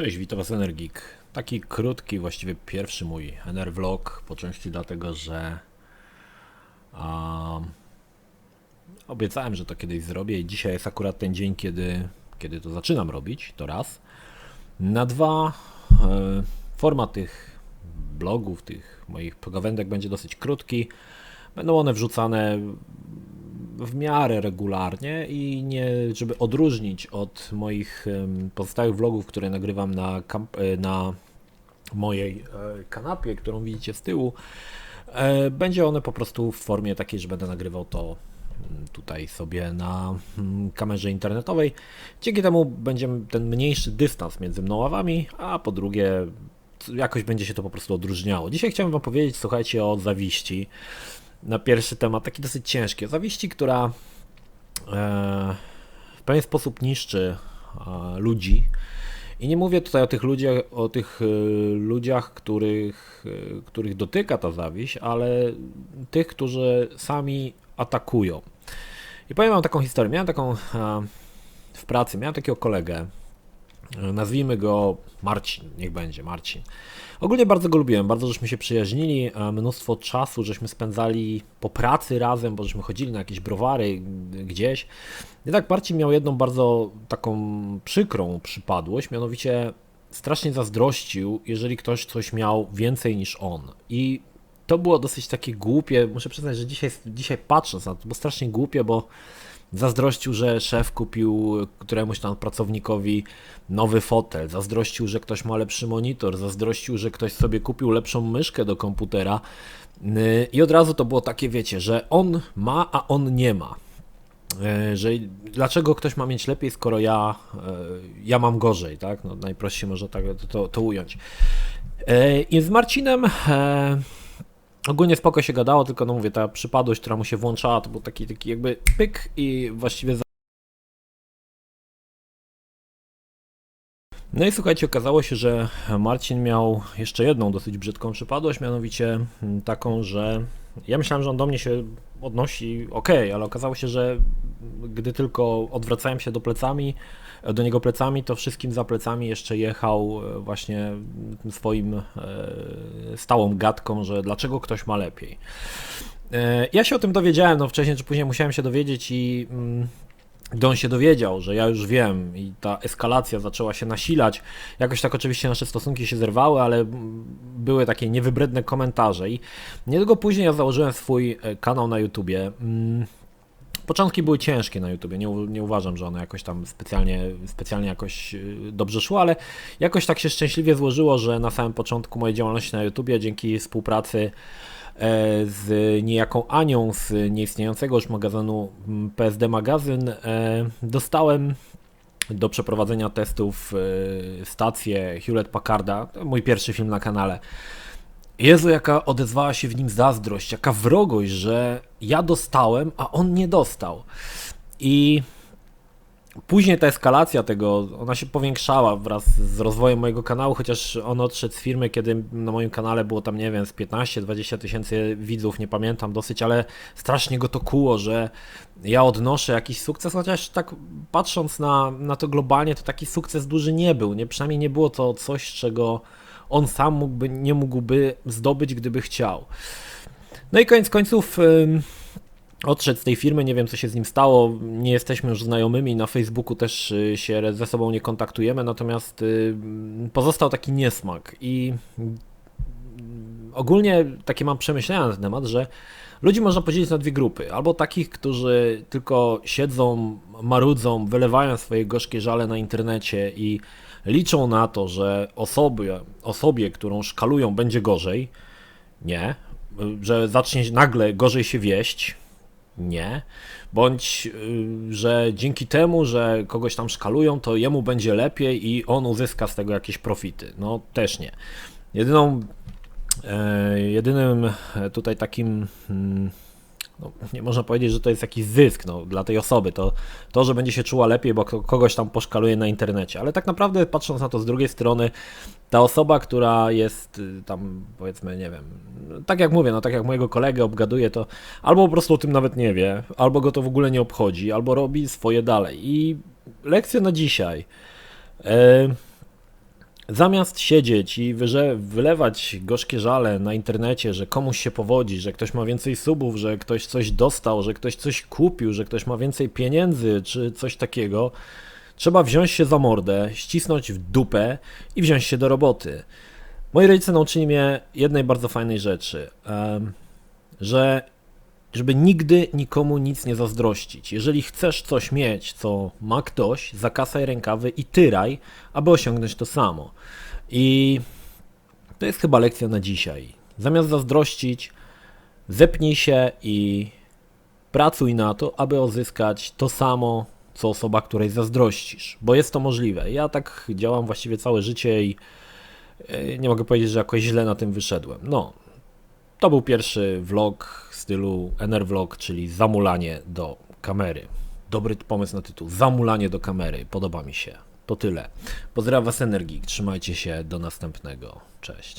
Cześć, witam Was Energik. Taki krótki, właściwie pierwszy mój NR vlog, po części dlatego, że a, obiecałem, że to kiedyś zrobię i dzisiaj jest akurat ten dzień, kiedy, kiedy to zaczynam robić, to raz. Na dwa, e, format tych blogów, tych moich pogawędek będzie dosyć krótki. Będą one wrzucane w miarę regularnie i nie, żeby odróżnić od moich pozostałych vlogów, które nagrywam na, kamp, e, na mojej e, kanapie, którą widzicie z tyłu, e, będzie one po prostu w formie takiej, że będę nagrywał to mm, tutaj sobie na mm, kamerze internetowej. Dzięki temu będzie ten mniejszy dystans między mną a wami, a po drugie jakoś będzie się to po prostu odróżniało. Dzisiaj chciałem wam powiedzieć, słuchajcie, o zawiści na pierwszy temat, taki dosyć ciężki. Zawiści, która e, w pewien sposób niszczy e, ludzi. I nie mówię tutaj o tych ludziach, o tych e, ludziach, których, których dotyka ta zawiść, ale tych, którzy sami atakują. I powiem wam taką historię. Miałem taką w pracy, miałem takiego kolegę, nazwijmy go Marcin, niech będzie Marcin. Ogólnie bardzo go lubiłem, bardzo żeśmy się przyjaźnili, e, mnóstwo czasu żeśmy spędzali po pracy razem, bo żeśmy chodzili na jakieś browary gdzieś. Tak Marcin miał jedną bardzo taką przykrą przypadłość, mianowicie strasznie zazdrościł, jeżeli ktoś coś miał więcej niż on. I to było dosyć takie głupie, muszę przyznać, że dzisiaj, dzisiaj patrząc na to, było strasznie głupie, bo Zazdrościł, że szef kupił któremuś tam pracownikowi nowy fotel, zazdrościł, że ktoś ma lepszy monitor, zazdrościł, że ktoś sobie kupił lepszą myszkę do komputera. Yy, I od razu to było takie, wiecie, że on ma, a on nie ma. Yy, Że dlaczego ktoś ma mieć lepiej, skoro ja, yy, ja mam gorzej, tak? No, najprościej można tak to, to, ująć. I z Marcinem Ogólnie spoko się gadało, tylko no mówię, ta przypadłość, która mu się włączała, to był taki, taki jakby pyk i właściwie. No i słuchajcie, okazało się, że Marcin miał jeszcze jedną dosyć brzydką przypadłość, mianowicie mm, taką, że ja myślałem, że on do mnie się odnosi ok, ale okazało się, że gdy tylko odwracałem się do plecami, do niego plecami, to wszystkim za plecami jeszcze jechał e, właśnie tym swoim e, stałą gadką, że dlaczego ktoś ma lepiej. E, Ja się o tym dowiedziałem, no wcześniej czy później musiałem się dowiedzieć i mm, gdy on się dowiedział, że ja już wiem i ta eskalacja zaczęła się nasilać, jakoś tak oczywiście nasze stosunki się zerwały, ale były takie niewybredne komentarze i niedługo później ja założyłem swój e, kanał na YouTubie. Mm, Początki były ciężkie na YouTubie, nie, nie uważam, że one jakoś tam specjalnie, specjalnie jakoś y, dobrze szło, ale jakoś tak się szczęśliwie złożyło, że na samym początku mojej działalności na YouTubie, dzięki współpracy e, z niejaką Anią z nieistniejącego już magazynu mm, PSD Magazyn, e, dostałem do przeprowadzenia testów e, stację Hewlett Packarda, to mój pierwszy film na kanale. Jezu, jaka odezwała się w nim zazdrość, jaka wrogość, że ja dostałem, a on nie dostał. I później ta eskalacja tego, ona się powiększała wraz z rozwojem mojego kanału, chociaż on odszedł z firmy, kiedy na moim kanale było tam, nie wiem, z 15-20 tysięcy widzów, nie pamiętam dosyć, ale strasznie go to kuło, że ja odnoszę jakiś sukces, chociaż tak patrząc na, na to globalnie, to taki sukces duży nie był, nie? Przynajmniej nie było to coś, czego on sam mógłby, nie mógłby zdobyć, gdyby chciał. No i koniec końców ym, odszedł z tej firmy, nie wiem co się z nim stało, nie jesteśmy już znajomymi, na Facebooku też y, się ze sobą nie kontaktujemy, natomiast y, pozostał taki niesmak i mm, ogólnie takie mam przemyślenia na ten temat, że ludzi można podzielić na dwie grupy. Albo takich, którzy tylko siedzą, marudzą, wylewają swoje gorzkie żale na internecie i liczą na to, że osobie, osobie którą szkalują, będzie gorzej. Nie. Że zacznie nagle gorzej się wieść. Nie. Bądź, y, że dzięki temu, że kogoś tam szkalują, to jemu będzie lepiej i on uzyska z tego jakieś profity. No też nie. Jedyną, e, jedynym e, tutaj takim, mm, no, nie można powiedzieć, że to jest jakiś zysk no, dla tej osoby, to, to, że będzie się czuła lepiej, bo ko- kogoś tam poszkaluje na internecie. Ale tak naprawdę, patrząc na to z drugiej strony, ta osoba, która jest y, tam, powiedzmy, nie wiem, tak jak mówię, no tak jak mojego kolegę obgaduje, to albo po prostu o tym nawet nie wie, albo go to w ogóle nie obchodzi, albo robi swoje dalej. I lekcja na dzisiaj. E, Zamiast siedzieć i wylewać gorzkie żale na internecie, że komuś się powodzi, że ktoś ma więcej subów, że ktoś coś dostał, że ktoś coś kupił, że ktoś ma więcej pieniędzy czy coś takiego, trzeba wziąć się za mordę, ścisnąć w dupę i wziąć się do roboty. Moi rodzice nauczyli mnie jednej bardzo fajnej rzeczy, że żeby nigdy nikomu nic nie zazdrościć. Jeżeli chcesz coś mieć, co ma ktoś, zakasaj rękawy i tyraj, aby osiągnąć to samo. I to jest chyba lekcja na dzisiaj. Zamiast zazdrościć, zepnij się i pracuj na to, aby uzyskać to samo, co osoba, której zazdrościsz, bo jest to możliwe. Ja tak działam właściwie całe życie i e, nie mogę powiedzieć, że jakoś źle na tym wyszedłem. No, to był pierwszy vlog w stylu NR-vlog, czyli zamulanie do kamery. Dobry pomysł na tytuł. Zamulanie do kamery. Podoba mi się. To tyle. Pozdrawiam Was Energik. Trzymajcie się. Do następnego. Cześć.